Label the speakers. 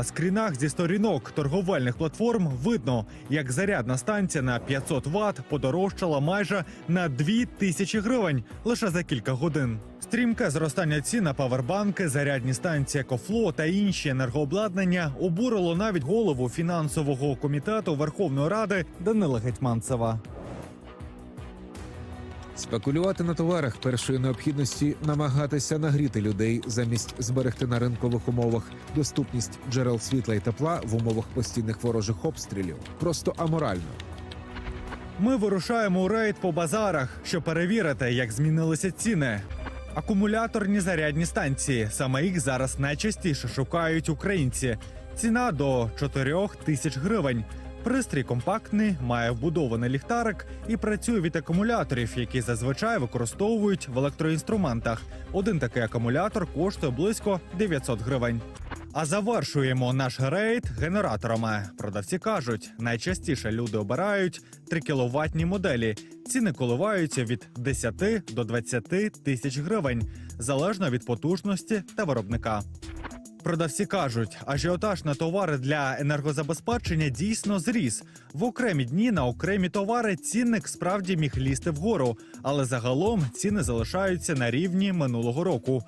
Speaker 1: На скрінах зі сторінок торговельних платформ видно, як зарядна станція на 500 Вт подорожчала майже на 2 тисячі гривень лише за кілька годин. Стрімке зростання цін на павербанки, зарядні станції Екофло та інші енергообладнання обурило навіть голову фінансового комітету Верховної Ради Данила Гетьманцева.
Speaker 2: Спекулювати на товарах першої необхідності, намагатися нагріти людей замість зберегти на ринкових умовах доступність джерел світла і тепла в умовах постійних ворожих обстрілів просто аморально.
Speaker 1: Ми вирушаємо у рейд по базарах, щоб перевірити, як змінилися ціни. Акумуляторні зарядні станції. Саме їх зараз найчастіше шукають українці. Ціна до 4 тисяч гривень. Пристрій компактний, має вбудований ліхтарик і працює від акумуляторів, які зазвичай використовують в електроінструментах. Один такий акумулятор коштує близько 900 гривень. А завершуємо наш рейд генераторами. Продавці кажуть, найчастіше люди обирають 3 кіловатні моделі. Ціни коливаються від 10 до 20 тисяч гривень, залежно від потужності та виробника. Продавці кажуть, ажіотаж на товари для енергозабезпечення дійсно зріс. В окремі дні на окремі товари цінник справді міг лізти вгору, але загалом ціни залишаються на рівні минулого року.